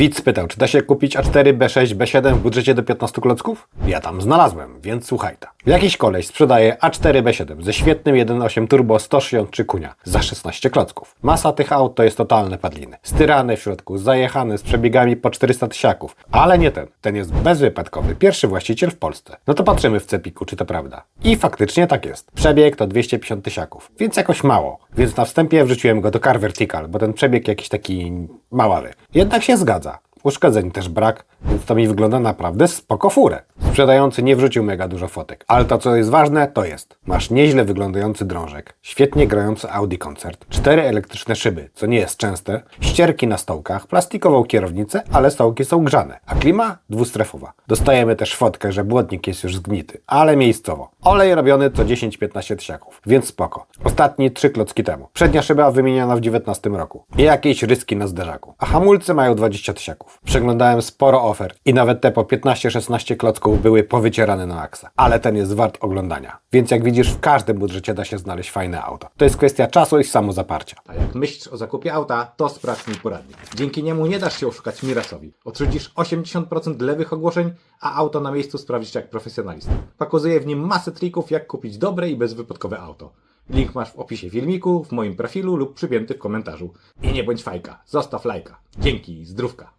Widz pytał, czy da się kupić A4, B6, B7 w budżecie do 15 klocków? Ja tam znalazłem, więc słuchaj ta. Jakiś koleś sprzedaje A4, B7 ze świetnym 1.8 turbo 163 kunia za 16 klocków. Masa tych aut to jest totalne padliny. Styrane w środku, zajechane z przebiegami po 400 tysiaków. Ale nie ten. Ten jest bezwypadkowy. Pierwszy właściciel w Polsce. No to patrzymy w cepiku, czy to prawda. I faktycznie tak jest. Przebieg to 250 tysiaków, więc jakoś mało. Więc na wstępie wrzuciłem go do Car Vertical, bo ten przebieg jakiś taki maławy. Jednak się zgadza. Uszkodzeń też brak, więc to mi wygląda naprawdę spoko furę. Sprzedający nie wrzucił mega dużo fotek. Ale to co jest ważne, to jest. Masz nieźle wyglądający drążek, świetnie grający Audi koncert, cztery elektryczne szyby, co nie jest częste, ścierki na stołkach, plastikową kierownicę, ale stołki są grzane, a klima dwustrefowa. Dostajemy też fotkę, że błotnik jest już zgnity, ale miejscowo. Olej robiony co 10-15 tysiaków, więc spoko. Ostatni trzy klocki temu. Przednia szyba wymieniona w 19 roku. I jakieś ryski na zderzaku. A hamulce mają 20 tysiaków. Przeglądałem sporo ofert i nawet te po 15-16 klocków były powycierane na maksa. Ale ten jest wart oglądania. Więc jak widzisz, w każdym budżecie da się znaleźć fajne auto. To jest kwestia czasu i samozaparcia. Jak myślisz o zakupie auta, to sprawdź mój poradnik. Dzięki niemu nie dasz się oszukać Mirasowi. Odrzucisz 80% lewych ogłoszeń, a auto na miejscu sprawdzisz jak profesjonalista. Pokazuję w nim masę trików, jak kupić dobre i bezwypadkowe auto. Link masz w opisie filmiku, w moim profilu lub przypięty w komentarzu. I nie bądź fajka, zostaw lajka. Dzięki, zdrówka.